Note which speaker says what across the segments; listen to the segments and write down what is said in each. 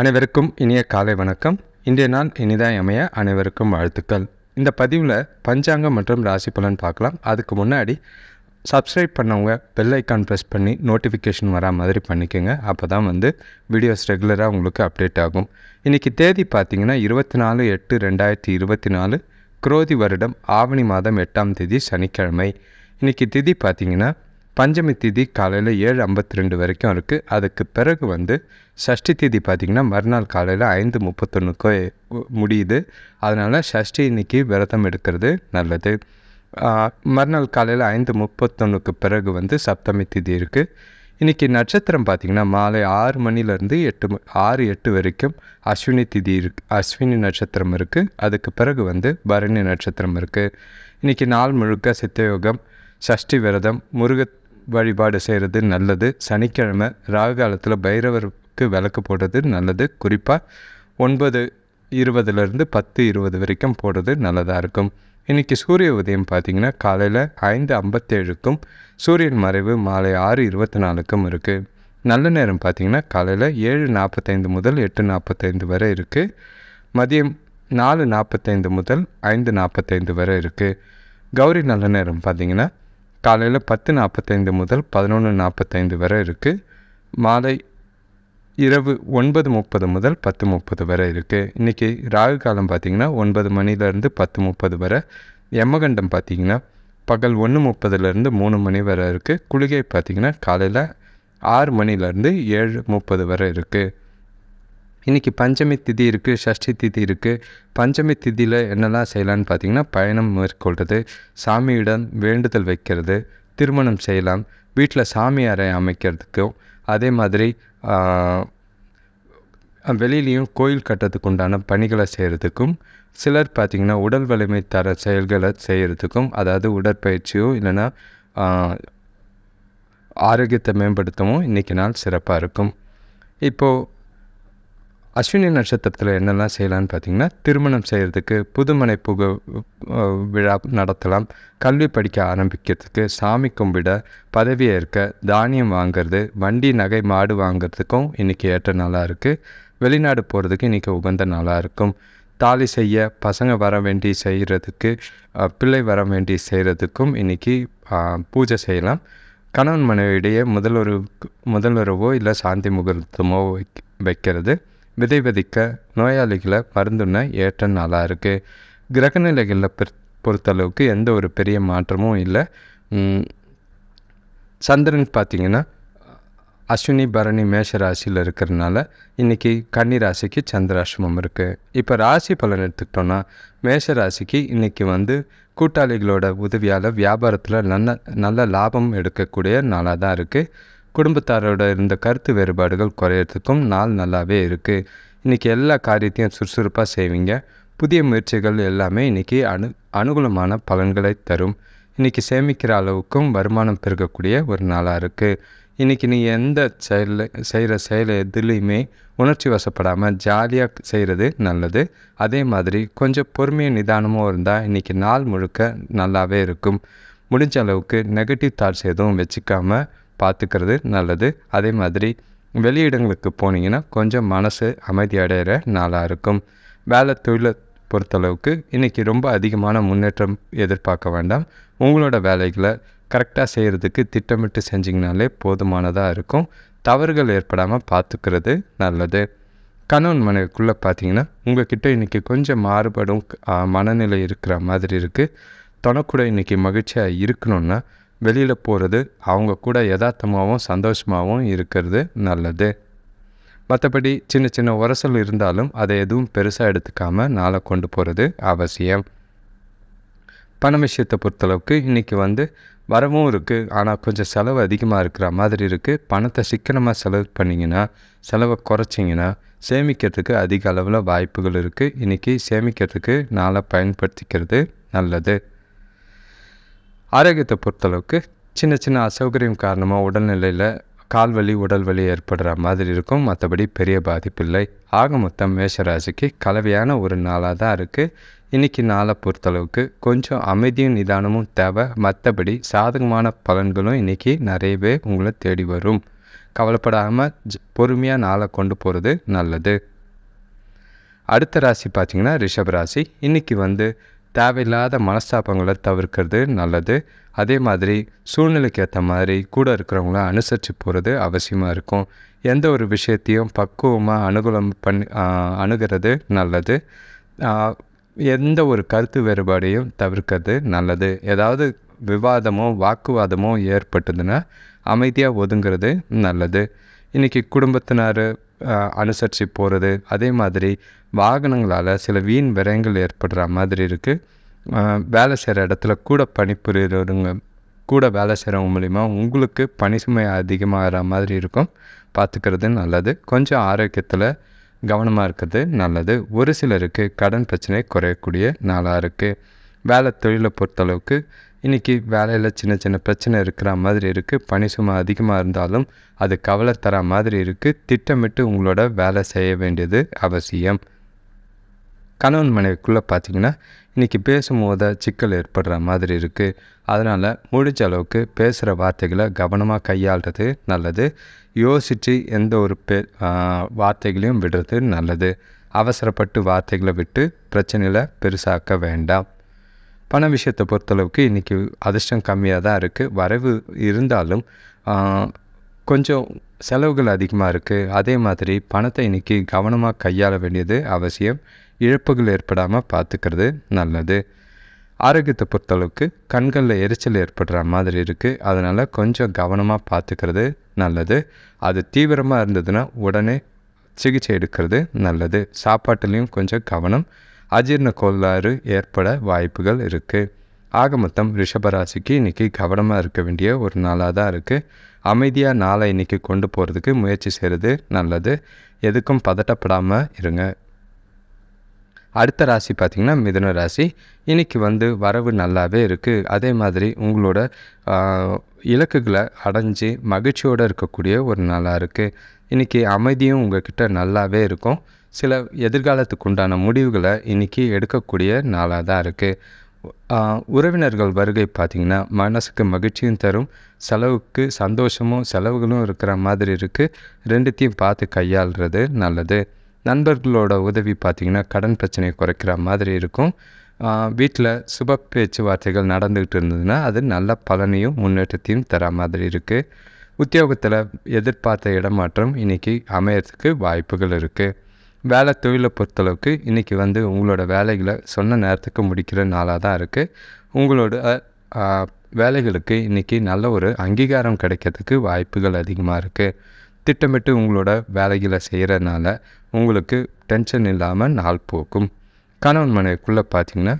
Speaker 1: அனைவருக்கும் இனிய காலை வணக்கம். இன்றைய நாள் இனிதாய் அமைய அனைவருக்கும் வாழ்த்துக்கள். இந்த பதிவில் பஞ்சாங்கம் மற்றும் ராசி பலன் பார்க்கலாம். அதுக்கு முன்னாடி சப்ஸ்கிரைப் பண்ணவங்க பெல் ஐக்கான் ப்ரெஸ் பண்ணி நோட்டிஃபிகேஷன் வரா மாதிரி பண்ணிக்கோங்க. அப்போ தான் வந்து வீடியோஸ் ரெகுலராக உங்களுக்கு அப்டேட் ஆகும். இன்றைக்கி தேதி பார்த்தீங்கன்னா இருபத்தி நாலு எட்டு ரெண்டாயிரத்தி இருபத்தி நாலு. குரோதி வருடம் ஆவணி மாதம் எட்டாம் தேதி சனிக்கிழமை. இன்றைக்கி திதி பார்த்தீங்கன்னா பஞ்சமி திதி காலையில் ஏழு ஐம்பத்தி ரெண்டு வரைக்கும் இருக்குது அதுக்கு பிறகு வந்து சஷ்டி திதி பார்த்திங்கன்னா மறுநாள் காலையில் ஐந்து முப்பத்தொன்றுக்கு முடியுது. அதனால் சஷ்டி இன்னைக்கு விரதம் எடுக்கிறது நல்லது. மறுநாள் காலையில் ஐந்து முப்பத்தொன்றுக்கு பிறகு வந்து சப்தமி திதி இருக்குது இன்றைக்கி நட்சத்திரம் பார்த்திங்கன்னா மாலை ஆறு மணிலேருந்து எட்டு ஆறு எட்டு வரைக்கும் அஸ்வினி திதி இருக்கு அஸ்வினி நட்சத்திரம் இருக்குது அதுக்கு பிறகு வந்து பரணி நட்சத்திரம் இருக்குது இன்றைக்கி நாள் முழுக்க சித்தயோகம் சஷ்டி விரதம் முருக வழிபாடு செய்கிறது நல்லது. சனிக்கிழமை ராகு காலத்தில் பைரவருக்கு விளக்கு போடுறது நல்லது. குறிப்பாக ஒன்பது இருபதுலேருந்து பத்து இருபது வரைக்கும் போடுறது நல்லதாக இருக்கும். இன்றைக்கி சூரிய உதயம் பார்த்திங்கன்னா காலையில் ஐந்து ஐம்பத்தேழுக்கும் சூரியன் மறைவு மாலை ஆறு இருபத்தி நாலுக்கும் இருக்குது நல்ல நேரம் பார்த்திங்கன்னா காலையில் ஏழு நாற்பத்தைந்து முதல் எட்டு நாற்பத்தைந்து வரை இருக்குது மதியம் நாலு நாற்பத்தைந்து முதல் ஐந்து நாற்பத்தைந்து வரை இருக்குது கௌரி நல்ல நேரம் பார்த்திங்கன்னா காலையில் பத்து நாற்பத்தைந்து முதல் பதினொன்று நாற்பத்தைந்து வரை இருக்குது மாலை இரவு ஒன்பது முப்பது முதல் பத்து முப்பது வரை இருக்குது இன்றைக்கி ராகு காலம் பார்த்திங்கன்னா ஒன்பது மணிலேருந்து பத்து முப்பது வரை. யமகண்டம் பார்த்திங்கன்னா பகல் ஒன்று முப்பதுலேருந்து மூணு மணி வரை இருக்குது குளிகை பார்த்திங்கன்னா காலையில் ஆறு மணிலேருந்து ஏழு முப்பது வரை இருக்குது இன்றைக்கி பஞ்சமி திதி இருக்குது ஷஷ்டி திதி இருக்குது பஞ்சமி திதியில் என்னெல்லாம் செய்யலான்னு பார்த்தீங்கன்னா பயணம் மேற்கொள்வது சாமியிடம் வேண்டுதல் வைக்கிறது திருமணம் செய்யலாம் வீட்டில் சாமி அறை அமைக்கிறதுக்கும் அதே மாதிரி வெளியிலையும் கோயில் கட்டுறதுக்கு உண்டான பணிகளை செய்கிறதுக்கும் சிலர் பார்த்திங்கன்னா உடல் வலிமை தர செயல்களை செய்கிறதுக்கும் அதாவது உடற்பயிற்சியோ இல்லைன்னா ஆரோக்கியத்தை மேம்படுத்தவும் இன்றைக்கி நாள் சிறப்பாக இருக்கும். இப்போது அஸ்வினி நட்சத்திரத்தில் என்னெல்லாம் செய்யலான்னு பார்த்தீங்கன்னா திருமணம் செய்கிறதுக்கு புதுமனை புக விழா நடத்தலாம் கல்வி படிக்க ஆரம்பிக்கிறதுக்கு சாமி கும்பிட பதவி ஏற்க தானியம் வாங்குறது வண்டி நகை மாடு வாங்குறதுக்கும் இன்றைக்கி ஏற்ற நாளாக இருக்குது வெளிநாடு போகிறதுக்கு இன்றைக்கி உகந்த நாளாக இருக்கும். தாலி செய்ய பசங்க வர வேண்டி செய்கிறதுக்கு பிள்ளை வர வேண்டி செய்கிறதுக்கும் இன்றைக்கி பூஜை செய்யலாம். கணவன் மனைவியிடையே முதலுறவு முதலுறவோ இல்லை சாந்தி முகூர்த்தமோ வைக்- வைக்கிறது. விதை விதைக்க நோயாளிகளை மருந்துண்ண ஏற்ற நாளாக இருக்குது கிரகநிலைகளில் பொறுத்- பொறுத்தளவுக்கு எந்த ஒரு பெரிய மாற்றமும் இல்லை. சந்திரன் பார்த்திங்கன்னா அஸ்வினி பரணி மேஷ ராசியில் இருக்கிறதுனால இன்றைக்கி கன்னி ராசிக்கு சந்திராசிரமம் இருக்குது இப்போ ராசி பலன் எடுத்துக்கிட்டோன்னா மேஷ ராசிக்கு இன்றைக்கி வந்து கூட்டாளிகளோட உதவியால் வியாபாரத்தில் நல்ல நல்ல லாபம் எடுக்கக்கூடிய நாளாக தான் இருக்குது குடும்பத்தாரோட இருந்த கருத்து வேறுபாடுகள் குறையிறதுக்கும் நாள் நல்லாவே இருக்குது இன்றைக்கி எல்லா காரியத்தையும் சுறுசுறுப்பாக செய்வீங்க. புதிய முயற்சிகள் எல்லாமே இன்றைக்கி அனு அனுகூலமான பலன்களை தரும். இன்றைக்கி சேமிக்கிற அளவுக்கும் வருமானம் பெருகக்கூடிய ஒரு நாளாக இருக்குது இன்றைக்கி நீ எந்த செயலில் செய்கிற செயல் எதுலேயுமே உணர்ச்சி வசப்படாமல் ஜாலியாக செய்கிறது நல்லது. அதே மாதிரி கொஞ்சம் பொறுமையும் நிதானமும் இருந்தால் இன்றைக்கி நாள் முழுக்க நல்லாவே இருக்கும். முடிஞ்ச அளவுக்கு நெகட்டிவ் தாட்ஸ் எதுவும் வச்சுக்காமல் பார்த்துக்கிறது நல்லது. அதே மாதிரி வெளியிடங்களுக்கு போனீங்கன்னா கொஞ்சம் மனசு அமைதி அடைகிற நாளாக இருக்கும். வேலை தொழிலை பொறுத்தளவுக்கு இன்றைக்கி ரொம்ப அதிகமான முன்னேற்றம் எதிர்பார்க்க வேண்டாம். உங்களோட வேலைகளை கரெக்டாக செய்கிறதுக்கு திட்டமிட்டு செஞ்சிங்கனாலே போதுமானதாக இருக்கும். தவறுகள் ஏற்படாமல் பார்த்துக்கிறது நல்லது. கணவன் மனைவிக்குள்ளே பார்த்தீங்கன்னா உங்ககிட்ட இன்றைக்கி கொஞ்சம் மாறுபடும் மனநிலை இருக்கிற மாதிரி இருக்குது தனக்கூட இன்றைக்கி மகிழ்ச்சியாக இருக்கணும்னா வெளியில் போகிறது அவங்க கூட யதார்த்தமாகவும் சந்தோஷமாகவும் இருக்கிறது நல்லது. மற்றபடி சின்ன சின்ன உரசல் இருந்தாலும் அதை எதுவும் பெருசாக எடுத்துக்காமல் நாளை கொண்டு போகிறது அவசியம். பண விஷயத்தை பொறுத்தளவுக்கு இன்றைக்கி வந்து வரவும் இருக்குது ஆனால் கொஞ்சம் செலவு அதிகமாக இருக்கிற மாதிரி இருக்குது பணத்தை சிக்கனமாக செலவு பண்ணிங்கன்னா செலவை குறைச்சிங்கன்னா சேமிக்கிறதுக்கு அதிக அளவில் வாய்ப்புகள் இருக்குது இன்றைக்கி சேமிக்கிறதுக்கு நாளை பயன்படுத்திக்கிறது நல்லது. ஆரோக்கியத்தை பொறுத்தளவுக்கு சின்ன சின்ன அசௌகரியம் காரணமாக உடல்நிலையில் கால்வலி உடல் வலி ஏற்படுற மாதிரி இருக்கும். மற்றபடி பெரிய பாதிப்பில்லை ஆக மொத்தம் மேஷராசிக்கு கலவையான ஒரு நாளாக தான் இருக்குது இன்றைக்கி நாளை பொறுத்தளவுக்கு கொஞ்சம் அமைதியும் நிதானமும் தேவை. மற்றபடி சாதகமான பலன்களும் இன்றைக்கி நிறையவே உங்களை தேடி வரும். கவலைப்படாமல் பொறுமையாக நாளை கொண்டு போகிறது நல்லது. அடுத்த ராசி பார்த்திங்கன்னா ரிஷப ராசி. இன்றைக்கி வந்து தேவையில்லாத மனஸ்தாபங்களை தவிர்க்கிறது நல்லது. அதே மாதிரி சூழ்நிலைக்கு ஏற்ற மாதிரி கூட இருக்கிறவங்கள அனுசரித்து போகிறது அவசியமாக இருக்கும். எந்த ஒரு விஷயத்தையும் பக்குவமாக அனுகூலம் பண்ணி அணுகிறது நல்லது. எந்த ஒரு கருத்து வேறுபாடையும் தவிர்க்கிறது நல்லது. ஏதாவது விவாதமோ வாக்குவாதமோ ஏற்பட்டதுன்னா அமைதியாக ஒதுங்கிறது நல்லது. இன்றைக்கி குடும்பத்தினர் அனுசரித்து போகிறது அதே மாதிரி வாகனங்களால் சில வீண் விரயங்கள் ஏற்படுற மாதிரி இருக்குது வேலை செய்கிற இடத்துல கூட பணிபுரிகிறவங்க கூட வேலை செய்கிறவங்க மூலிமா உங்களுக்கு பணி சுமை அதிகமாகிற மாதிரி இருக்கும். பார்த்துக்கிறது நல்லது. கொஞ்சம் ஆரோக்கியத்தில் கவனமாக இருக்கிறது நல்லது. ஒரு சிலருக்கு கடன் பிரச்சனை குறையக்கூடிய நாளாக இருக்குது வேலை தொழிலை பொறுத்தளவுக்கு இன்றைக்கி வேலையில் சின்ன சின்ன பிரச்சனை இருக்கிற மாதிரி இருக்குது பணி சுமை அதிகமாக இருந்தாலும் அது கவலை தர மாதிரி இருக்குது திட்டமிட்டு உங்களோட வேலை செய்ய வேண்டியது அவசியம். கணவன் மனைவிக்குள்ளே பார்த்தீங்கன்னா இன்றைக்கி பேசும்போது சிக்கல் ஏற்படுற மாதிரி இருக்குது அதனால் முடிஞ்ச அளவுக்கு பேசுகிற வார்த்தைகளை கவனமாக கையாளுறது நல்லது. யோசித்து எந்த ஒரு பே வார்த்தைகளையும் விடுறது நல்லது. அவசரப்பட்டு வார்த்தைகளை விட்டு பிரச்சனையில் பெருசாக்க வேண்டாம். பண விஷயத்தை பொறுத்தளவுக்கு இன்றைக்கி அதிர்ஷ்டம் கம்மியாக தான் இருக்குது வரவு இருந்தாலும் கொஞ்சம் செலவுகள் அதிகமாக இருக்குது அதே மாதிரி பணத்தை இன்றைக்கி கவனமாக கையாள வேண்டியது அவசியம். இழப்புகள் ஏற்படாமல் பார்த்துக்கிறது நல்லது. ஆரோக்கியத்தை பொறுத்தளவுக்கு கண்களில் எரிச்சல் ஏற்படுற மாதிரி இருக்குது அதனால் கொஞ்சம் கவனமாக பார்த்துக்கிறது நல்லது. அது தீவிரமாக இருந்ததுன்னா உடனே சிகிச்சை எடுக்கிறது நல்லது. சாப்பாட்டுலேயும் கொஞ்சம் கவனம் அஜீர்ண கோளாறு ஏற்பட வாய்ப்புகள் இருக்குது ஆக மொத்தம் ரிஷபராசிக்கு இன்றைக்கி கவனமாக இருக்க வேண்டிய ஒரு நாளாக தான் இருக்குது அமைதியாக நாளை இன்றைக்கி கொண்டு போகிறதுக்கு முயற்சி செய்கிறது நல்லது. எதுக்கும் பதட்டப்படாமல் இருங்க. அடுத்த ராசி பார்த்திங்கன்னா மிதுன ராசி. இன்றைக்கி வந்து வரவு நல்லாவே இருக்குது அதே மாதிரி உங்களோட இலக்குகளை அடைஞ்சி மகிழ்ச்சியோடு இருக்கக்கூடிய ஒரு நாளாக இருக்குது இன்றைக்கி அமைதியும் உங்கள்கிட்ட நல்லாவே இருக்கும். சில எதிர்காலத்துக்கு உண்டான முடிவுகளை இன்றைக்கி எடுக்கக்கூடிய நாளாக தான் இருக்குது உறவினர்கள் வருகை பார்த்திங்கன்னா மனசுக்கு மகிழ்ச்சியும் தரும் செலவுக்கு சந்தோஷமும் செலவுகளும் இருக்கிற மாதிரி இருக்குது ரெண்டுத்தையும் பார்த்து கையாளுறது நல்லது. நண்பர்களோட உதவி பார்த்திங்கன்னா கடன் பிரச்சனையை குறைக்கிற மாதிரி இருக்கும். வீட்டில் சுப பேச்சுவார்த்தைகள் நடந்துக்கிட்டு இருந்ததுன்னா அது நல்ல பலனையும் முன்னேற்றத்தையும் தர மாதிரி இருக்குது உத்தியோகத்தில் எதிர்பார்த்த இடமாற்றம் இன்றைக்கி அமையறதுக்கு வாய்ப்புகள் இருக்குது வேலை தொழிலை பொறுத்தளவுக்கு இன்றைக்கி வந்து உங்களோட வேலைகளை சொன்ன நேரத்துக்கு முடிக்கிற நாளாக தான் இருக்குது உங்களோட வேலைகளுக்கு இன்றைக்கி நல்ல ஒரு அங்கீகாரம் கிடைக்கிறதுக்கு வாய்ப்புகள் அதிகமாக இருக்குது திட்டமிட்டு உங்களோட வேலைகளை செய்கிறதுனால உங்களுக்கு டென்ஷன் இல்லாமல் நாள் போக்கும் கணவன் மனைவிக்குள்ளே பார்த்திங்கன்னா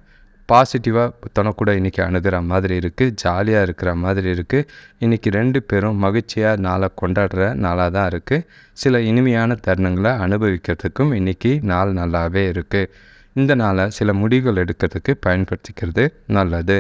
Speaker 1: பாசிட்டிவாக தனக்கூட இன்றைக்கி அணுகிற மாதிரி இருக்குது ஜாலியாக இருக்கிற மாதிரி இருக்குது இன்றைக்கி ரெண்டு பேரும் மகிழ்ச்சியாக நாளை கொண்டாடுற நாளாக தான் இருக்குது சில இனிமையான தருணங்களை அனுபவிக்கிறதுக்கும் இன்றைக்கி நாள் நல்லாவே இருக்குது இந்த நாளை சில முடிவுகள் எடுக்கிறதுக்கு பயன்படுத்திக்கிறது நல்லது.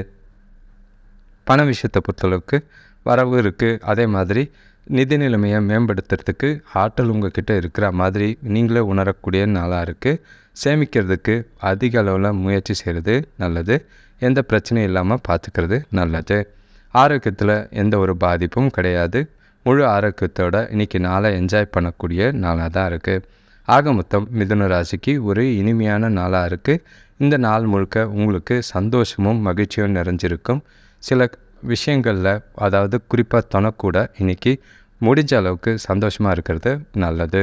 Speaker 1: பண விஷயத்தை பொறுத்தளவுக்கு வரவு இருக்குது அதே மாதிரி நிதி நிலைமையை மேம்படுத்துறதுக்கு ஆற்றல் உங்கள்கிட்ட இருக்கிற மாதிரி நீங்களே உணரக்கூடிய நாளாக இருக்குது சேமிக்கிறதுக்கு அதிக அளவில் முயற்சி செய்கிறது நல்லது. எந்த பிரச்சனையும் இல்லாமல் பார்த்துக்கிறது நல்லது. ஆரோக்கியத்தில் எந்த ஒரு பாதிப்பும் கிடையாது. முழு ஆரோக்கியத்தோட இன்றைக்கி நாளை என்ஜாய் பண்ணக்கூடிய நாளாக தான் இருக்குது ஆக மொத்தம் மிதுன ராசிக்கு ஒரு இனிமையான நாளாக இருக்குது இந்த நாள் முழுக்க உங்களுக்கு சந்தோஷமும் மகிழ்ச்சியும் நிறைஞ்சிருக்கும். சில விஷயங்களில் அதாவது குறிப்பாக தொணக்கூட இன்றைக்கி முடிஞ்ச அளவுக்கு சந்தோஷமாக இருக்கிறது நல்லது.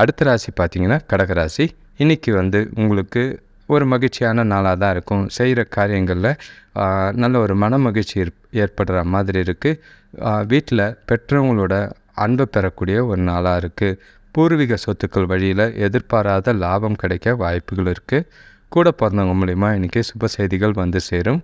Speaker 1: அடுத்த ராசி பார்த்திங்கன்னா கடகராசி. இன்றைக்கி வந்து உங்களுக்கு ஒரு மகிழ்ச்சியான நாளாக தான் இருக்கும். செய்கிற காரியங்களில் நல்ல ஒரு மன மகிழ்ச்சி ஏற்படுற மாதிரி இருக்குது வீட்டில் பெற்றவங்களோட அன்பை பெறக்கூடிய ஒரு நாளாக இருக்குது பூர்வீக சொத்துக்கள் வழியில் எதிர்பாராத லாபம் கிடைக்க வாய்ப்புகள் இருக்குது கூட பிறந்தவங்க மூலிமா இன்றைக்கி சுப செய்திகள் வந்து சேரும்.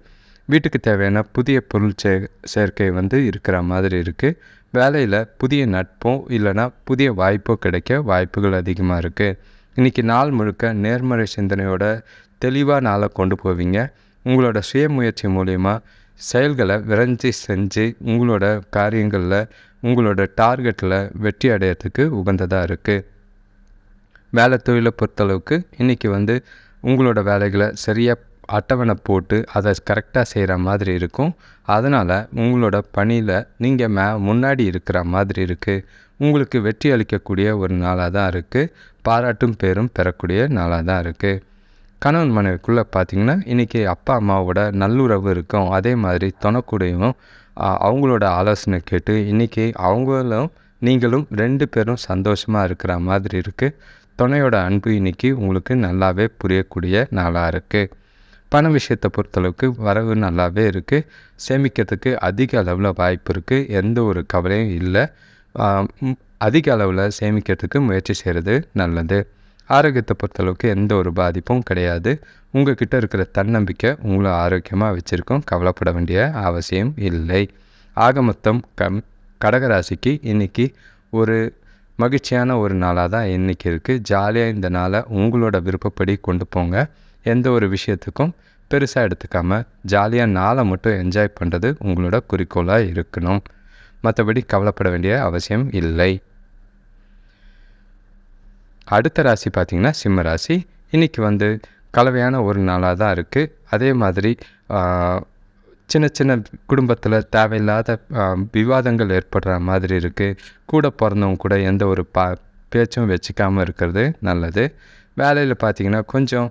Speaker 1: வீட்டுக்கு தேவையான புதிய பொருள் சே சேர்க்கை வந்து இருக்கிற மாதிரி இருக்குது வேலையில் புதிய நட்போ இல்லைனா புதிய வாய்ப்போ கிடைக்க வாய்ப்புகள் அதிகமாக இருக்குது இன்றைக்கி நாள் முழுக்க நேர்மறை சிந்தனையோட தெளிவாக நாளை கொண்டு போவீங்க. உங்களோட சுய முயற்சி மூலயமா செயல்களை விரைஞ்சி செஞ்சு உங்களோட காரியங்களில் உங்களோட டார்கெட்டில் வெற்றி அடையிறதுக்கு உகந்ததாக இருக்குது வேலை தொழிலை பொறுத்தளவுக்கு இன்றைக்கி வந்து உங்களோட வேலைகளை சரியாக அட்டவணை போட்டு அதை கரெக்டாக செய்கிற மாதிரி இருக்கும். அதனால் உங்களோட பணியில் நீங்கள் மே முன்னாடி இருக்கிற மாதிரி இருக்குது உங்களுக்கு வெற்றி அளிக்கக்கூடிய ஒரு நாளாக தான் இருக்குது பாராட்டும் பேரும் பெறக்கூடிய நாளாக தான் இருக்குது கணவன் மனைவிக்குள்ளே பார்த்தீங்கன்னா இன்றைக்கி அப்பா அம்மாவோட நல்லுறவு இருக்கும். அதே மாதிரி துணைக்கூடையும் அவங்களோட ஆலோசனை கேட்டு இன்றைக்கி அவங்களும் நீங்களும் ரெண்டு பேரும் சந்தோஷமாக இருக்கிற மாதிரி இருக்குது துணையோட அன்பு இன்றைக்கி உங்களுக்கு நல்லாவே புரியக்கூடிய நாளாக இருக்குது பண விஷயத்தை பொறுத்தளவுக்கு வரவு நல்லாவே இருக்குது சேமிக்கிறதுக்கு அதிக அளவில் வாய்ப்பு இருக்குது எந்த ஒரு கவலையும் இல்லை. அதிக அளவில் சேமிக்கிறதுக்கு முயற்சி செய்கிறது நல்லது. ஆரோக்கியத்தை பொறுத்தளவுக்கு எந்த ஒரு பாதிப்பும் கிடையாது. உங்கள்கிட்ட இருக்கிற தன்னம்பிக்கை உங்களை ஆரோக்கியமாக வச்சுருக்கோம். கவலைப்பட வேண்டிய அவசியம் இல்லை. ஆக மொத்தம் கம் கடகராசிக்கு இன்றைக்கி ஒரு மகிழ்ச்சியான ஒரு நாளாக தான் இன்றைக்கி இருக்குது ஜாலியாக இந்த நாளை உங்களோட விருப்பப்படி கொண்டு போங்க. எந்த ஒரு விஷயத்துக்கும் பெருசாக எடுத்துக்காமல் ஜாலியாக நாளை மட்டும் என்ஜாய் பண்ணுறது உங்களோட குறிக்கோளாக இருக்கணும். மற்றபடி கவலைப்பட வேண்டிய அவசியம் இல்லை. அடுத்த ராசி பார்த்திங்கன்னா சிம்ம ராசி. இன்றைக்கி வந்து கலவையான ஒரு நாளாக தான் இருக்குது அதே மாதிரி சின்ன சின்ன குடும்பத்தில் தேவையில்லாத விவாதங்கள் ஏற்படுற மாதிரி இருக்குது கூட பிறந்தவங்க கூட எந்த ஒரு பா பேச்சும் வச்சுக்காமல் இருக்கிறது நல்லது. வேலையில் பார்த்திங்கன்னா கொஞ்சம்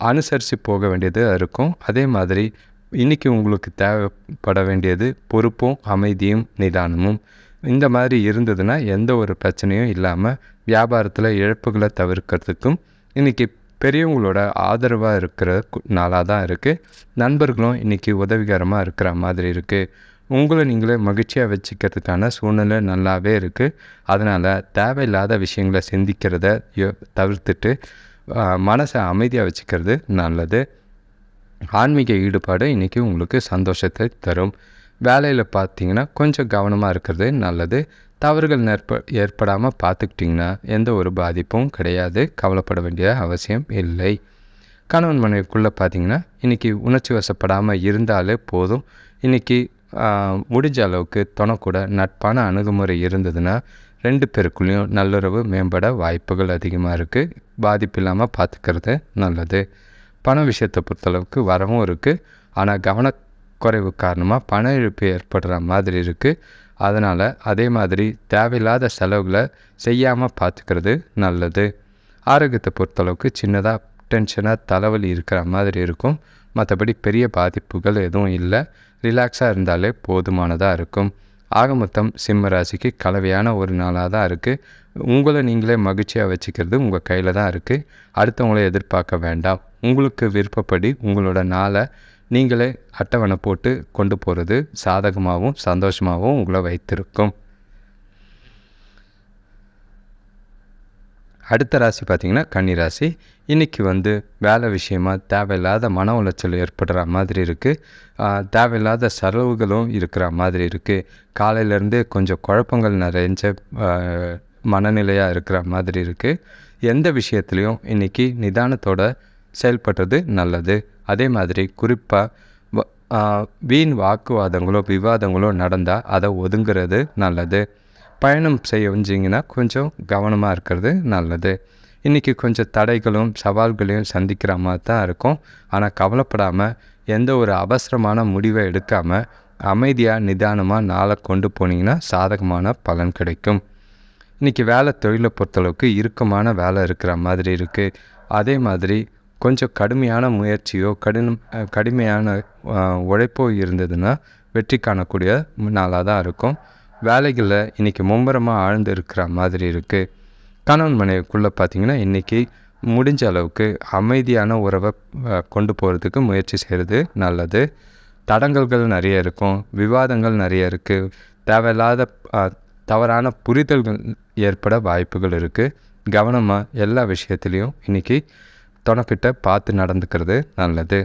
Speaker 1: அனுசரித்து போக வேண்டியது இருக்கும். அதே மாதிரி இன்றைக்கி உங்களுக்கு தேவைப்பட வேண்டியது பொறுப்பும் அமைதியும் நிதானமும். இந்த மாதிரி இருந்ததுன்னா எந்த ஒரு பிரச்சனையும் இல்லாமல் வியாபாரத்தில் இழப்புகளை தவிர்க்கிறதுக்கும் இன்றைக்கி பெரியவங்களோட ஆதரவாக இருக்கிற நாளாக தான் இருக்குது நண்பர்களும் இன்றைக்கி உதவிகரமாக இருக்கிற மாதிரி இருக்குது உங்களை நீங்களே மகிழ்ச்சியாக வச்சுக்கிறதுக்கான சூழ்நிலை நல்லாவே இருக்குது அதனால் தேவையில்லாத விஷயங்களை சிந்திக்கிறத தவிர்த்துட்டு மனசை அமைதியாக வச்சுக்கிறது நல்லது. ஆன்மீக ஈடுபாடு இன்றைக்கி உங்களுக்கு சந்தோஷத்தை தரும். வேலையில் பார்த்தீங்கன்னா கொஞ்சம் கவனமாக இருக்கிறது நல்லது. தவறுகள் நேர்ப ஏற்படாமல் பார்த்துக்கிட்டிங்கன்னா எந்த ஒரு பாதிப்பும் கிடையாது. கவலைப்பட வேண்டிய அவசியம் இல்லை. கணவன் மனைவிக்குள்ளே பார்த்தீங்கன்னா இன்றைக்கி உணர்ச்சி வசப்படாமல் இருந்தாலே போதும். இன்றைக்கி முடிஞ்ச அளவுக்கு துணக்கூட நட்பான அணுகுமுறை இருந்ததுன்னா ரெண்டு பேருக்குள்ளேயும் நல்லுறவு மேம்பட வாய்ப்புகள் அதிகமாக இருக்குது பாதிப்பு இல்லாமல் பார்த்துக்கிறது நல்லது. பண விஷயத்தை பொறுத்தளவுக்கு வரவும் இருக்குது ஆனால் கவனக்குறைவு காரணமாக பண இழப்பு ஏற்படுற மாதிரி இருக்குது அதனால் அதே மாதிரி தேவையில்லாத செலவுகளை செய்யாமல் பார்த்துக்கிறது நல்லது. ஆரோக்கியத்தை பொறுத்தளவுக்கு சின்னதாக டென்ஷனாக தலைவலி இருக்கிற மாதிரி இருக்கும். மற்றபடி பெரிய பாதிப்புகள் எதுவும் இல்லை. ரிலாக்ஸாக இருந்தாலே போதுமானதாக இருக்கும். ஆக மொத்தம் சிம்ம ராசிக்கு கலவையான ஒரு நாளாக தான் இருக்குது உங்களை நீங்களே மகிழ்ச்சியாக வச்சுக்கிறது உங்கள் கையில் தான் இருக்குது அடுத்தவங்களை எதிர்பார்க்க வேண்டாம். உங்களுக்கு விருப்பப்படி உங்களோட நாளை நீங்களே அட்டவணை போட்டு கொண்டு போகிறது சாதகமாகவும் சந்தோஷமாகவும் உங்களை வைத்திருக்கும். அடுத்த ராசி பார்த்திங்கன்னா கன்னி ராசி இன்றைக்கி வந்து வேலை விஷயமாக தேவையில்லாத மன உளைச்சல் ஏற்படுற மாதிரி இருக்குது தேவையில்லாத செலவுகளும் இருக்கிற மாதிரி இருக்குது காலையிலேருந்து கொஞ்சம் குழப்பங்கள் நிறைஞ்ச மனநிலையாக இருக்கிற மாதிரி இருக்குது எந்த விஷயத்துலையும் இன்றைக்கி நிதானத்தோட செயல்படுறது நல்லது. அதே மாதிரி குறிப்பாக வீண் வாக்குவாதங்களோ விவாதங்களோ நடந்தால் அதை ஒதுங்கிறது நல்லது. பயணம் செய்ய வச்சிங்கன்னா கொஞ்சம் கவனமாக இருக்கிறது நல்லது. இன்றைக்கி கொஞ்சம் தடைகளும் சவால்களையும் சந்திக்கிற மாதிரி தான் இருக்கும். ஆனால் கவலைப்படாமல் எந்த ஒரு அவசரமான முடிவை எடுக்காமல் அமைதியாக நிதானமாக நாளை கொண்டு போனீங்கன்னா சாதகமான பலன் கிடைக்கும். இன்றைக்கி வேலை தொழிலை பொறுத்தளவுக்கு இறுக்கமான வேலை இருக்கிற மாதிரி இருக்குது அதே மாதிரி கொஞ்சம் கடுமையான முயற்சியோ கடினம் கடுமையான உழைப்போ இருந்ததுன்னா வெற்றி காணக்கூடிய நாளாக தான் இருக்கும். வேலைகளில் இன்றைக்கி மும்முரமாக ஆழ்ந்து இருக்கிற மாதிரி இருக்குது கணவன் மனைவிக்குள்ளே பார்த்திங்கன்னா இன்றைக்கி முடிஞ்ச அளவுக்கு அமைதியான உறவை கொண்டு போகிறதுக்கு முயற்சி செய்கிறது நல்லது. தடங்கல்கள் நிறைய இருக்கும் விவாதங்கள் நிறைய இருக்குது தேவையில்லாத தவறான புரிதல்கள் ஏற்பட வாய்ப்புகள் இருக்குது கவனமாக எல்லா விஷயத்துலேயும் இன்றைக்கி துணைக்கிட்ட பார்த்து நடந்துக்கிறது நல்லது.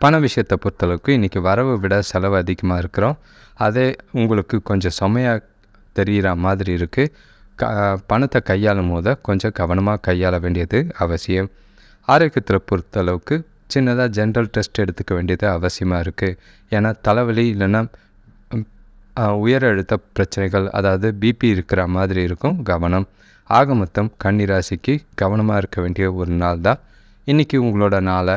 Speaker 1: பண விஷயத்தை பொறுத்தளவுக்கு இன்றைக்கி வரவை விட செலவு அதிகமாக இருக்கிறோம். அதே உங்களுக்கு கொஞ்சம் சுமையாக தெரிகிற மாதிரி இருக்குது க பணத்தை கையாளும் போது கொஞ்சம் கவனமாக கையாள வேண்டியது அவசியம். ஆரோக்கியத்தில் பொறுத்தளவுக்கு சின்னதாக ஜென்ரல் டெஸ்ட் எடுத்துக்க வேண்டியது அவசியமாக இருக்குது ஏன்னா தலைவலி இல்லைன்னா உயர் அழுத்த பிரச்சனைகள் அதாவது பிபி இருக்கிற மாதிரி இருக்கும் கவனம். ஆக மொத்தம் கன்னிராசிக்கு கவனமாக இருக்க வேண்டிய ஒரு நாள் தான். இன்றைக்கி உங்களோட நாளை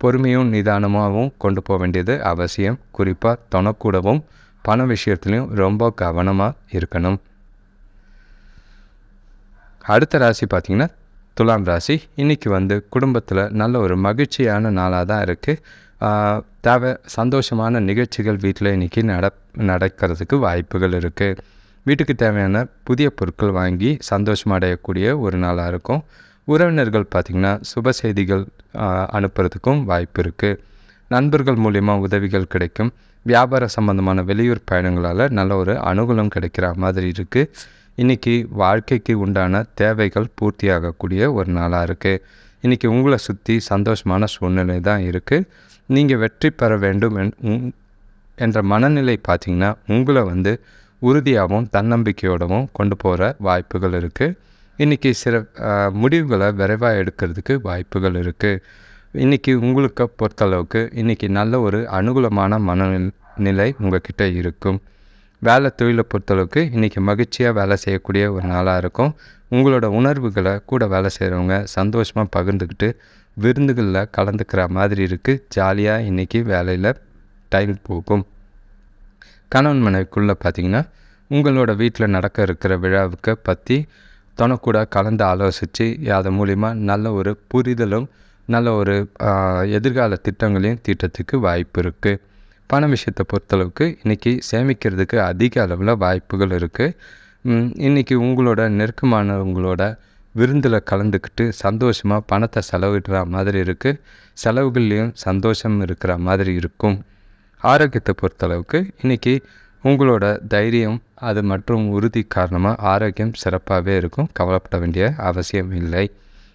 Speaker 1: பொறுமையும் நிதானமாகவும் கொண்டு போக வேண்டியது அவசியம். குறிப்பாக தொணக்கூடவும் பண விஷயத்துலையும் ரொம்ப கவனமாக இருக்கணும். அடுத்த ராசி பார்த்திங்கன்னா துலாம் ராசி. இன்றைக்கி வந்து குடும்பத்தில் நல்ல ஒரு மகிழ்ச்சியான நாளாக தான் இருக்குது தேவை சந்தோஷமான நிகழ்ச்சிகள் வீட்டில் இன்றைக்கி நட நடக்கிறதுக்கு வாய்ப்புகள் இருக்குது வீட்டுக்கு தேவையான புதிய பொருட்கள் வாங்கி சந்தோஷம் அடையக்கூடிய ஒரு நாளாக இருக்கும். உறவினர்கள் பார்த்திங்கன்னா சுப செய்திகள் அனுப்புறதுக்கும் வாய்ப்பு இருக்குது நண்பர்கள் மூலிமா உதவிகள் கிடைக்கும். வியாபார சம்மந்தமான வெளியூர் பயணங்களால் நல்ல ஒரு அனுகூலம் கிடைக்கிற மாதிரி இருக்குது இன்றைக்கி வாழ்க்கைக்கு உண்டான தேவைகள் பூர்த்தியாகக்கூடிய ஒரு நாளாக இருக்குது இன்றைக்கி உங்களை சுற்றி சந்தோஷமான சூழ்நிலை தான் இருக்குது நீங்கள் வெற்றி பெற வேண்டும் என்ற மனநிலை பார்த்திங்கன்னா உங்களை வந்து உறுதியாகவும் தன்னம்பிக்கையோடவும் கொண்டு போகிற வாய்ப்புகள் இருக்குது இன்றைக்கி சில முடிவுகளை விரைவாக எடுக்கிறதுக்கு வாய்ப்புகள் இருக்குது இன்றைக்கி உங்களுக்கு பொறுத்தளவுக்கு இன்றைக்கி நல்ல ஒரு அனுகூலமான மனநிலை உங்கள்கிட்ட இருக்கும். வேலை தொழிலை பொறுத்தளவுக்கு இன்றைக்கி மகிழ்ச்சியாக வேலை செய்யக்கூடிய ஒரு நாளாக இருக்கும். உங்களோட உணர்வுகளை கூட வேலை செய்கிறவங்க சந்தோஷமாக பகிர்ந்துக்கிட்டு விருந்துகளில் கலந்துக்கிற மாதிரி இருக்குது ஜாலியாக இன்றைக்கி வேலையில் டைம் போகும். கணவன் மனைவிக்குள்ளே பார்த்திங்கன்னா உங்களோட வீட்டில் நடக்க இருக்கிற விழாவுக்கு பற்றி தனக்கூட கலந்து ஆலோசித்து அதன் மூலிமா நல்ல ஒரு புரிதலும் நல்ல ஒரு எதிர்கால திட்டங்களையும் தீட்டத்துக்கு வாய்ப்பு இருக்குது பண விஷயத்தை பொறுத்தளவுக்கு இன்றைக்கி சேமிக்கிறதுக்கு அதிக அளவில் வாய்ப்புகள் இருக்குது இன்றைக்கி உங்களோட நெருக்கமானவங்களோட விருந்தில் கலந்துக்கிட்டு சந்தோஷமாக பணத்தை செலவிடுற மாதிரி இருக்குது செலவுகள்லேயும் சந்தோஷம் இருக்கிற மாதிரி இருக்கும். ஆரோக்கியத்தை பொறுத்தளவுக்கு இன்றைக்கி உங்களோட தைரியம் அது மற்றும் உறுதி காரணமாக ஆரோக்கியம் சிறப்பாகவே இருக்கும். கவலைப்பட வேண்டிய அவசியம் இல்லை.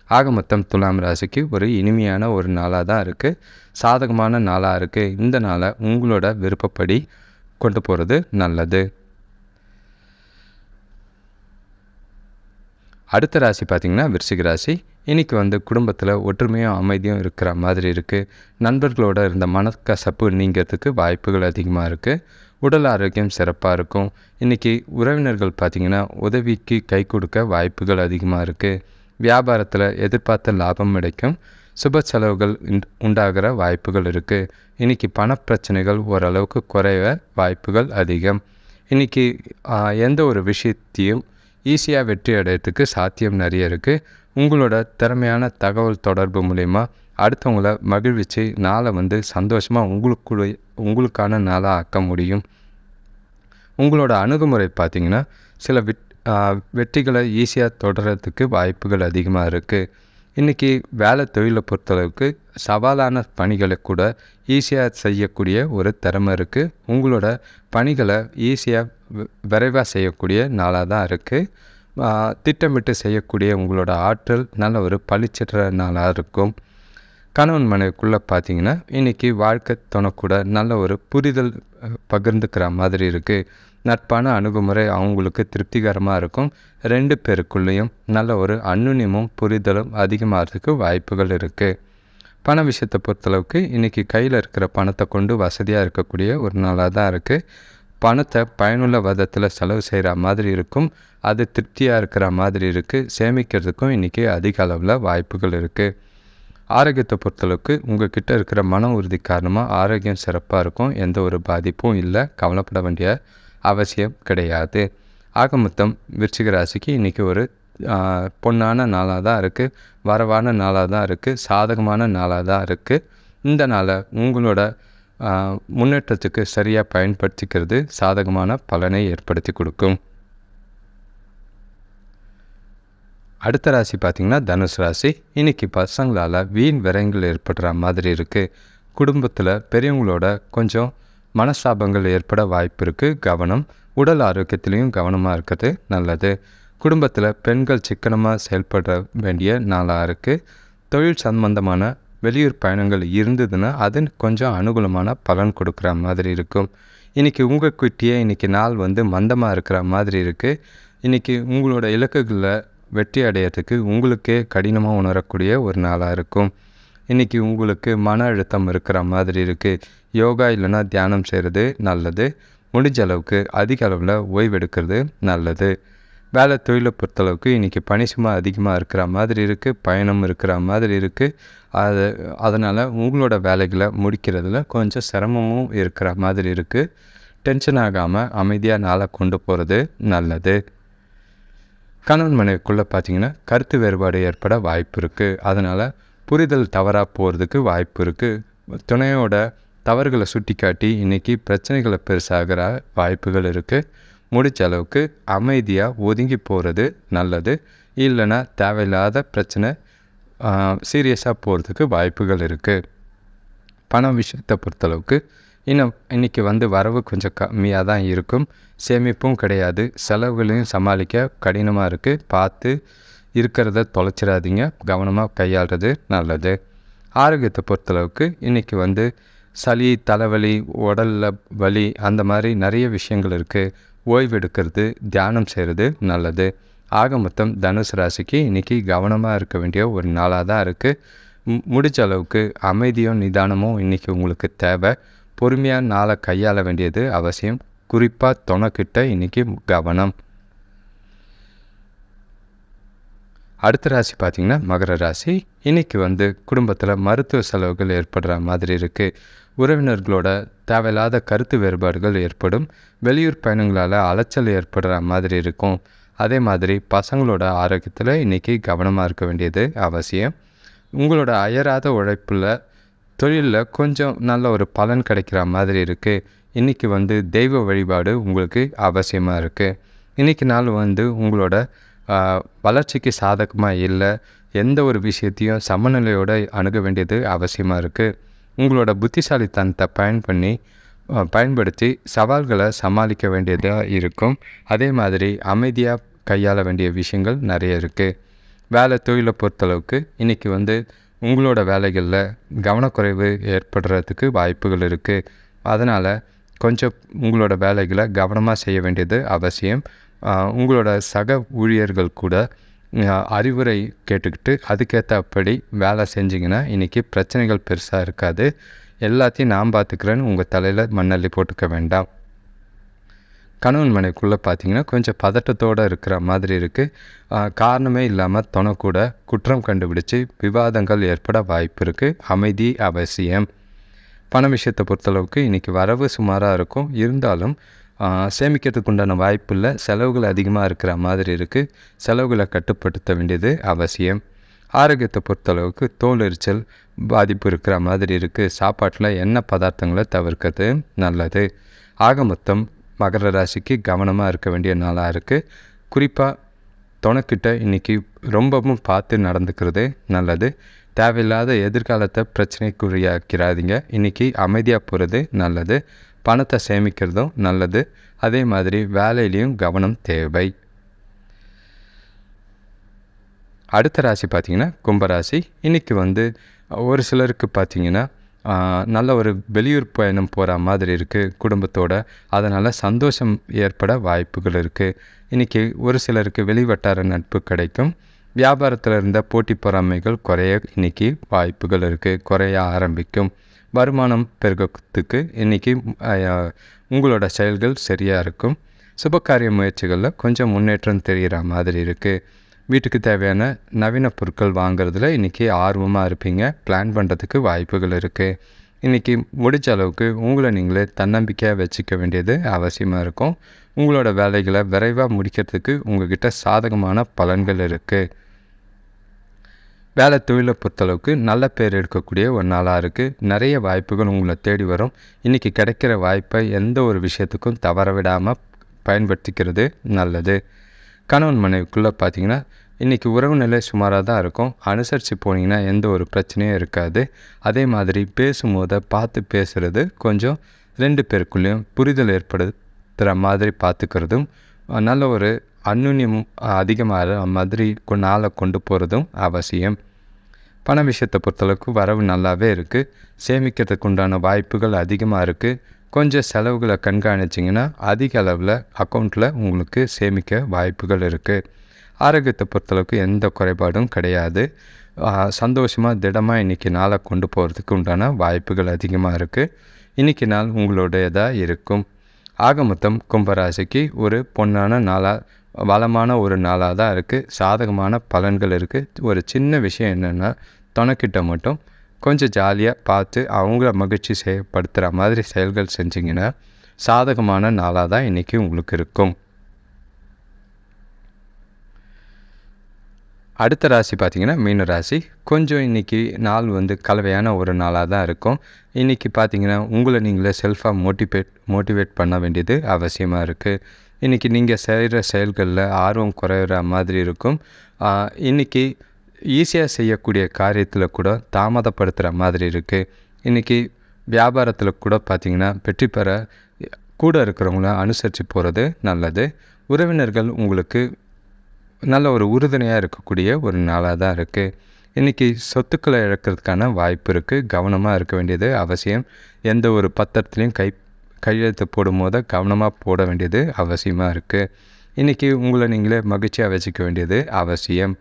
Speaker 1: ஆக மொத்தம் துலாம் ராசிக்கு ஒரு இனிமையான ஒரு நாளாக தான் இருக்குது சாதகமான நாளாக இருக்குது இந்த நாளை உங்களோட விருப்பப்படி கொண்டு போகிறது நல்லது. அடுத்த ராசி பார்த்திங்கன்னா விருச்சிக ராசி. இன்றைக்கி வந்து குடும்பத்தில் ஒற்றுமையும் அமைதியும் இருக்கிற மாதிரி இருக்குது நண்பர்களோட இருந்த மனக்கசப்பு நீங்கிறதுக்கு வாய்ப்புகள் அதிகமாக இருக்குது உடல் ஆரோக்கியம் சிறப்பாக இருக்கும். இன்றைக்கி உறவினர்கள் பார்த்திங்கன்னா உதவிக்கு கை கொடுக்க வாய்ப்புகள் அதிகமாக இருக்குது வியாபாரத்தில் எதிர்பார்த்த லாபம் கிடைக்கும். சுப செலவுகள் உண்டாகிற வாய்ப்புகள் இருக்குது இன்றைக்கி பணப்பிரச்சனைகள் ஓரளவுக்கு குறைய வாய்ப்புகள் அதிகம். இன்றைக்கி எந்த ஒரு விஷயத்தையும் ஈஸியாக வெற்றி அடையிறதுக்கு சாத்தியம் நிறைய இருக்குது உங்களோட திறமையான தகவல் தொடர்பு மூலிமா அடுத்தவங்கள மகிழ்விச்சு நாளை வந்து சந்தோஷமாக உங்களுக்கு உங்களுக்கான நாளாக ஆக்க முடியும். உங்களோட அணுகுமுறை பார்த்திங்கன்னா சில விட் வெற்றிகளை ஈஸியாக தொடர்கிறதுக்கு வாய்ப்புகள் அதிகமாக இருக்குது இன்றைக்கி வேலை தொழிலை பொறுத்தளவுக்கு சவாலான பணிகளை கூட ஈஸியாக செய்யக்கூடிய ஒரு திறமை இருக்குது உங்களோட பணிகளை ஈஸியாக விரைவாக செய்யக்கூடிய நாளாக தான் இருக்குது திட்டமிட்டு செய்யக்கூடிய உங்களோட ஆற்றல் நல்ல ஒரு பளிச்சிடுற நாளாக இருக்கும். கணவன் மனைவிக்குள்ளே பார்த்தீங்கன்னா இன்றைக்கி வாழ்க்கை துணக்கூட நல்ல ஒரு புரிதல் பகிர்ந்துக்கிற மாதிரி இருக்குது நட்பான அணுகுமுறை அவங்களுக்கு திருப்திகரமாக இருக்கும். ரெண்டு பேருக்குள்ளேயும் நல்ல ஒரு அன்னுன்யமும் புரிதலும் அதிகமாகிறதுக்கு வாய்ப்புகள் இருக்குது பண விஷயத்தை பொறுத்தளவுக்கு இன்றைக்கி கையில் இருக்கிற பணத்தை கொண்டு வசதியாக இருக்கக்கூடிய ஒரு நாளாக தான் இருக்குது பணத்தை பயனுள்ள விதத்தில் செலவு செய்கிற மாதிரி இருக்கும். அது திருப்தியாக இருக்கிற மாதிரி இருக்குது சேமிக்கிறதுக்கும் இன்றைக்கி அதிக அளவில் வாய்ப்புகள் இருக்குது ஆரோக்கியத்தை பொறுத்தளவுக்கு உங்கள் கிட்டே இருக்கிற மன உறுதி காரணமாக ஆரோக்கியம் சிறப்பாக இருக்கும். எந்த ஒரு பாதிப்பும் இல்லை. கவலைப்பட வேண்டிய அவசியம் கிடையாது. ஆக மொத்தம் விருச்சிக ராசிக்கு இன்றைக்கி ஒரு பொன்னான நாளாக தான் இருக்குது வரவான நாளாக தான் இருக்குது சாதகமான நாளாக தான் இருக்குது இந்த நாளை உங்களோட முன்னேற்றத்துக்கு சரியாக பயன்படுத்திக்கிறது சாதகமான பலனை ஏற்படுத்தி கொடுக்கும். அடுத்த ராசி பார்த்திங்கன்னா தனுஷ் ராசி. இன்றைக்கி பசங்களால் வீண் விரயங்கள் ஏற்படுற மாதிரி இருக்குது குடும்பத்தில் பெரியவங்களோட கொஞ்சம் மனஸ்தாபங்கள் ஏற்பட வாய்ப்பு இருக்குது கவனம். உடல் ஆரோக்கியத்திலையும் கவனமாக இருக்கிறது நல்லது. குடும்பத்தில் பெண்கள் சிக்கனமாக செயல்பட வேண்டிய நாளாக இருக்குது தொழில் சம்பந்தமான வெளியூர் பயணங்கள் இருந்ததுன்னா அது கொஞ்சம் அனுகூலமான பலன் கொடுக்குற மாதிரி இருக்கும். இன்றைக்கி உங்கள் குட்டியே இன்றைக்கி நாள் வந்து மந்தமாக இருக்கிற மாதிரி இருக்குது இன்றைக்கி உங்களோட இலக்குகளில் வெற்றி அடையிறதுக்கு உங்களுக்கே கடினமாக உணரக்கூடிய ஒரு நாளாக இருக்கும். இன்றைக்கி உங்களுக்கு மன அழுத்தம் இருக்கிற மாதிரி இருக்குது யோகா இல்லைன்னா தியானம் செய்கிறது நல்லது. முடிஞ்ச அளவுக்கு அதிக அளவில் ஓய்வெடுக்கிறது நல்லது. வேலை தொழிலை பொறுத்தளவுக்கு இன்றைக்கி பணி சும்மா அதிகமாக இருக்கிற மாதிரி இருக்குது பயணம் இருக்கிற மாதிரி இருக்குது அது அதனால் உங்களோட வேலைகளை முடிக்கிறதுல கொஞ்சம் சிரமமும் இருக்கிற மாதிரி இருக்குது டென்ஷன் ஆகாமல் அமைதியாக நாளை கொண்டு போகிறது நல்லது. கணவன் மனைவிக்குள்ளே பார்த்தீங்கன்னா கருத்து வேறுபாடு ஏற்பட வாய்ப்பு இருக்குது அதனால் புரிதல் தவறாக போகிறதுக்கு வாய்ப்பு இருக்குது துணையோட தவறுகளை சுட்டி காட்டி இன்றைக்கி பிரச்சனைகளை பெருசாகிற வாய்ப்புகள் இருக்குது முடிச்ச அளவுக்கு அமைதியாக ஒதுங்கி போகிறது நல்லது. இல்லைன்னா தேவையில்லாத பிரச்சனை சீரியஸாக போகிறதுக்கு வாய்ப்புகள் இருக்குது பணம் விஷயத்தை பொறுத்தளவுக்கு இன்னும் இன்றைக்கி வந்து வரவு கொஞ்சம் கம்மியாக தான் இருக்கும். சேமிப்பும் கிடையாது. செலவுகளையும் சமாளிக்க கடினமாக இருக்குது பார்த்து இருக்கிறத தொலைச்சிடாதீங்க. கவனமாக கையாளுறது நல்லது. ஆரோக்கியத்தை பொறுத்தளவுக்கு இன்றைக்கி வந்து சளி தலைவலி உடலில் வலி அந்த மாதிரி நிறைய விஷயங்கள் இருக்குது ஓய்வு எடுக்கிறது தியானம் செய்கிறது நல்லது. ஆக மொத்தம் தனுசு ராசிக்கு இன்றைக்கி கவனமாக இருக்க வேண்டிய ஒரு நாளாக தான் இருக்குது முடிஞ்ச அளவுக்கு அமைதியும் நிதானமும் இன்றைக்கி உங்களுக்கு தேவை. பொறுமையாக நாளை கையாள வேண்டியது அவசியம். குறிப்பாக துணைக்கிட்ட இன்றைக்கி கவனம். அடுத்த ராசி பார்த்திங்கன்னா மகர ராசி. இன்றைக்கி வந்து குடும்பத்தில் மருத்துவ செலவுகள் ஏற்படுற மாதிரி இருக்குது உறவினர்களோட தேவையில்லாத கருத்து வேறுபாடுகள் ஏற்படும். வெளியூர் பயணங்களால் அலைச்சல் ஏற்படுற மாதிரி இருக்கும். அதே மாதிரி பசங்களோட ஆரோக்கியத்தில் இன்றைக்கி கவனமாக இருக்க வேண்டியது அவசியம். உங்களோட அயராத உழைப்பில் தொழிலில் கொஞ்சம் நல்ல ஒரு பலன் கிடைக்கிற மாதிரி இருக்குது இன்றைக்கி வந்து தெய்வ வழிபாடு உங்களுக்கு அவசியமாக இருக்குது இன்றைக்கி நாள் வந்து உங்களோட வளர்ச்சிக்கு சாதகமாக இல்லை எந்த ஒரு விஷயத்தையும் சமநிலையோடு அணுக வேண்டியது அவசியமாக இருக்குது உங்களோட புத்திசாலித்தனத்தை பயன் பண்ணி பயன்படுத்தி சவால்களை சமாளிக்க வேண்டியதாக இருக்கும். அதே மாதிரி அமைதியாக கையாள வேண்டிய விஷயங்கள் நிறைய இருக்குது வேலை தொழிலை பொறுத்தளவுக்கு இன்றைக்கி வந்து உங்களோட வேலைகளில் கவனக்குறைவு ஏற்படுறதுக்கு வாய்ப்புகள் இருக்குது அதனால் கொஞ்சம் உங்களோட வேலைகளை கவனமாக செய்ய வேண்டியது அவசியம். உங்களோட சக ஊழியர்கள் கூட அறிவுரை கேட்டுக்கிட்டு அதுக்கேற்றபடி வேலை செஞ்சிங்கன்னா இன்றைக்கி பிரச்சனைகள் பெருசாக இருக்காது. எல்லாத்தையும் நான் பார்த்துக்கிறேன்னு உங்கள் தலையில் மண்ணள்ளி போட்டுக்க வேண்டாம். கணவன் மனைக்குள்ளே பார்த்தீங்கன்னா கொஞ்சம் பதட்டத்தோடு இருக்கிற மாதிரி இருக்குது காரணமே இல்லாமல் தொணக்கூட குற்றம் கண்டுபிடிச்சு விவாதங்கள் ஏற்பட வாய்ப்பு இருக்குது அமைதி அவசியம். பண விஷயத்தை பொறுத்தளவுக்கு இன்றைக்கி வரவு சுமாராக இருக்கும். இருந்தாலும் சேமிக்கிறதுக்கு உண்டான வாய்ப்பு இல்லை செலவுகள் அதிகமாக இருக்கிற மாதிரி இருக்குது செலவுகளை கட்டுப்படுத்த வேண்டியது அவசியம். ஆரோக்கியத்தை பொறுத்தளவுக்கு தோல் எரிச்சல் பாதிப்பு இருக்கிற மாதிரி இருக்குது சாப்பாட்டில் எண்ணெய் பதார்த்தங்களை தவிர்க்கிறது நல்லது. ஆக மொத்தம் மகர ராசிக்கு கவனமாக இருக்க வேண்டிய நாளாக இருக்குது குறிப்பாக துணைக்கிட்ட இன்றைக்கி ரொம்பவும் பார்த்து நடந்துக்கிறது நல்லது. தேவையில்லாத எதிர்காலத்தை பிரச்சனைக்குரியாக்கிறாதீங்க இன்றைக்கி அமைதியாக போகிறது நல்லது. பணத்தை சேமிக்கிறதும் நல்லது. அதே மாதிரி வேலையிலையும் கவனம் தேவை. அடுத்த ராசி பார்த்திங்கன்னா கும்பராசி. இன்றைக்கி வந்து ஒரு சிலருக்கு பார்த்திங்கன்னா நல்ல ஒரு வெளியூர் பயணம் போகிற மாதிரி இருக்குது குடும்பத்தோட. அதனால் சந்தோஷம் ஏற்பட வாய்ப்புகள் இருக்குது இன்றைக்கி ஒரு சிலருக்கு வெளிவட்டார நட்பு கிடைக்கும். வியாபாரத்தில் இருந்த போட்டி பொறாமைகள் குறைய இன்றைக்கி வாய்ப்புகள் இருக்குது குறைய ஆரம்பிக்கும். வருமானம் பெருக்கத்துக்கு இன்றைக்கி உங்களோட செயல்கள் சரியாக இருக்கும். சுபகாரிய முயற்சிகளில் கொஞ்சம் முன்னேற்றம் தெரிகிற மாதிரி இருக்குது வீட்டுக்கு தேவையான நவீன பொருட்கள் வாங்குறதுல இன்றைக்கி ஆர்வமாக இருப்பீங்க. பிளான் பண்ணுறதுக்கு வாய்ப்புகள் இருக்குது இன்றைக்கி முடிஞ்ச அளவுக்கு உங்களை நீங்களே தன்னம்பிக்கையாக வச்சுக்க வேண்டியது அவசியமாக இருக்கும். உங்களோட வேலைகளை விரைவாக முடிக்கிறதுக்கு உங்கள்கிட்ட சாதகமான பலன்கள் இருக்குது வேலை தொழிலை பொறுத்தளவுக்கு நல்ல பேர் எடுக்கக்கூடிய ஒரு நாளாக இருக்குது நிறைய வாய்ப்புகள் உங்களை தேடி வரும். இன்றைக்கி கிடைக்கிற வாய்ப்பை எந்த ஒரு விஷயத்துக்கும் தவற விடாமல் பயன்படுத்திக்கிறது நல்லது. கணவன் மனைவிக்குள்ளே பார்த்தீங்கன்னா இன்றைக்கி உறவு நிலை சுமாராக தான் இருக்கும். அனுசரித்து போனீங்கன்னா எந்த ஒரு பிரச்சனையும் இருக்காது. அதே மாதிரி பேசும்போதை பார்த்து பேசுகிறது கொஞ்சம் ரெண்டு பேருக்குள்ளேயும் புரிதல் ஏற்படுத்துகிற மாதிரி பார்த்துக்கிறதும் நல்ல ஒரு அந்யுன்யம் அதிகமாக மாதிரி நாளை கொண்டு போகிறதும் அவசியம். பண விஷயத்தை பொறுத்தளவுக்கு வரவு நல்லாவே இருக்குது சேமிக்கிறதுக்கு உண்டான வாய்ப்புகள் அதிகமாக இருக்குது கொஞ்சம் செலவுகளை கண்காணிச்சிங்கன்னா அதிக அளவில் அக்கௌண்ட்டில் உங்களுக்கு சேமிக்க வாய்ப்புகள் இருக்குது ஆரோக்கியத்தை பொறுத்தளவுக்கு எந்த குறைபாடும் கிடையாது. சந்தோஷமாக திடமாக இன்றைக்கி நாளை கொண்டு போகிறதுக்கு உண்டான வாய்ப்புகள் அதிகமாக இருக்குது இன்றைக்கி நாள் உங்களுடையதாக இருக்கும். ஆக மொத்தம் கும்பராசிக்கு ஒரு பொன்னான நாளாக வளமான ஒரு நாளாக தான் இருக்குது சாதகமான பலன்கள் இருக்குது ஒரு சின்ன விஷயம் என்னென்னா துணைக்கிட்ட மட்டும் கொஞ்சம் ஜாலியாக பார்த்து அவங்கள மகிழ்ச்சி செய்யப்படுத்துகிற மாதிரி செயல்கள் செஞ்சிங்கன்னா சாதகமான நாளாக தான் இன்றைக்கி உங்களுக்கு இருக்கும். அடுத்த ராசி பார்த்திங்கன்னா மீன ராசி. கொஞ்சம் இன்றைக்கி நாள் வந்து கலவையான ஒரு நாளாக தான் இருக்கும். இன்றைக்கி பார்த்திங்கன்னா உங்களை நீங்களே செல்ஃபாக மோட்டிவேட் மோட்டிவேட் பண்ண வேண்டியது அவசியமாக இருக்குது இன்றைக்கி நீங்கள் செய்கிற செயல்களில் ஆர்வம் குறையிற மாதிரி இருக்கும். இன்றைக்கி ஈஸியாக செய்யக்கூடிய காரியத்தில் கூட தாமதப்படுத்துகிற மாதிரி இருக்குது இன்றைக்கி வியாபாரத்தில் கூட பார்த்திங்கன்னா வெற்றி பெற கூட இருக்கிறவங்கள அனுசரித்து போகிறது நல்லது. உறவினர்கள் உங்களுக்கு நல்ல ஒரு உறுதுணையாக இருக்கக்கூடிய ஒரு நாளாக தான் இருக்குது இன்றைக்கி சொத்துக்களை இழக்கிறதுக்கான வாய்ப்பு இருக்குது கவனமாக இருக்க வேண்டியது அவசியம். எந்த ஒரு பத்திரத்துலேயும் கை கையெழுத்து போடும் போது கவனமாக போட வேண்டியது அவசியமாக இருக்குது இன்றைக்கி உங்களை நீங்களே மகிழ்ச்சியாக வச்சுக்க வேண்டியது அவசியம்.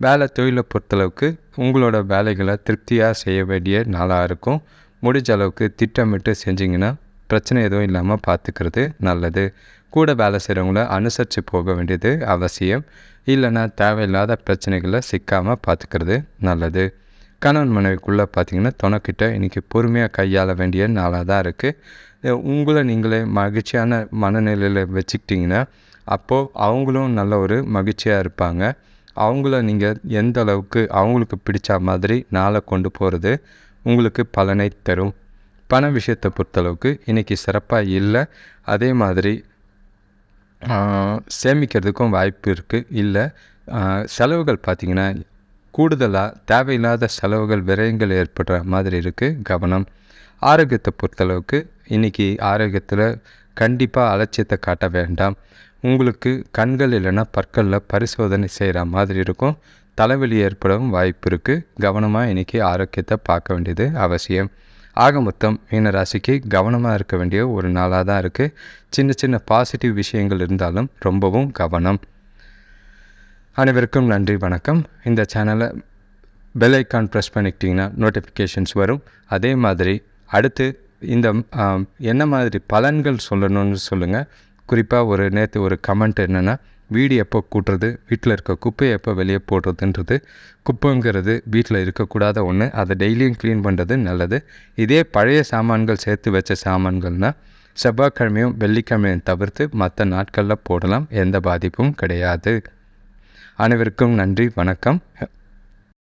Speaker 1: வேலை தொழிலை பொறுத்தளவுக்கு உங்களோட வேலைகளை திருப்தியாக செய்ய வேண்டிய நாளாக இருக்கும். முடிஞ்ச அளவுக்கு திட்டமிட்டு செஞ்சிங்கன்னா பிரச்சனை எதுவும் இல்லாமல் பார்த்துக்கிறது நல்லது. கூட வேலை செய்கிறவங்கள அனுசரித்து போக வேண்டியது அவசியம். இல்லைன்னா தேவையில்லாத பிரச்சனைகளை சிக்காமல் பார்த்துக்கிறது நல்லது. கணவன் மனைவிக்குள்ளே பார்த்திங்கன்னா துணைக்கிட்ட இன்றைக்கி பொறுமையாக கையாள வேண்டிய நாளாக தான் இருக்குது உங்களை நீங்களே மகிழ்ச்சியான மனநிலையில் வச்சுக்கிட்டிங்கன்னா அப்போது அவங்களும் நல்ல ஒரு மகிழ்ச்சியாக இருப்பாங்க. அவங்கள நீங்கள் எந்த அளவுக்கு அவங்களுக்கு பிடிச்ச மாதிரி நாளை கொண்டு போகிறது உங்களுக்கு பலனை தரும். பண விஷயத்தை பொறுத்தளவுக்கு இன்றைக்கி சிறப்பாக இல்லை. அதே மாதிரி சேமிக்கிறதுக்கும் வாய்ப்பு இருக்குது இல்லை. செலவுகள் பார்த்திங்கன்னா கூடுதலாக தேவையில்லாத செலவுகள் விரயங்கள் ஏற்படுற மாதிரி இருக்குது கவனம். ஆரோக்கியத்தை பொறுத்தளவுக்கு இன்றைக்கி ஆரோக்கியத்தில் கண்டிப்பாக அலட்சியத்தை காட்ட வேண்டாம். உங்களுக்கு கண்கள் இல்லைன்னா பற்களில் பரிசோதனை செய்கிற மாதிரி இருக்கும். தலைவலி ஏற்படவும் வாய்ப்பு இருக்குது கவனமாக இன்றைக்கி ஆரோக்கியத்தை பார்க்க வேண்டியது அவசியம். ஆக மொத்தம் மீனராசிக்கு கவனமாக இருக்க வேண்டிய ஒரு நாளாக தான் இருக்குது சின்ன சின்ன பாசிட்டிவ் விஷயங்கள் இருந்தாலும் ரொம்பவும் கவனம். அனைவருக்கும் நன்றி வணக்கம். இந்த சேனலை பெல் ஐக்கான் ப்ரெஸ் பண்ணிக்கிட்டிங்கன்னா நோட்டிஃபிகேஷன்ஸ் வரும். அதே மாதிரி அடுத்து இந்த என்ன மாதிரி பலன்கள் சொல்லணும்னு சொல்லுங்கள் குறிப்பாக ஒரு நேற்று ஒரு கமெண்ட் என்னென்னா வீடு எப்போ கூட்டுறது வீட்டில் இருக்க குப்பையை எப்போ வெளியே போடுறதுன்றது குப்பைங்கிறது வீட்டில் இருக்கக்கூடாத ஒன்று அதை டெய்லியும் க்ளீன் பண்ணுறது நல்லது. இதே பழைய சாமான்கள் சேர்த்து வச்ச சாமான்கள்னால் செவ்வாய்க்கிழமையும் வெள்ளிக்கிழமையும் தவிர்த்து மற்ற நாட்களில் போடலாம் எந்த பாதிப்பும் கிடையாது. அனைவருக்கும் நன்றி வணக்கம்.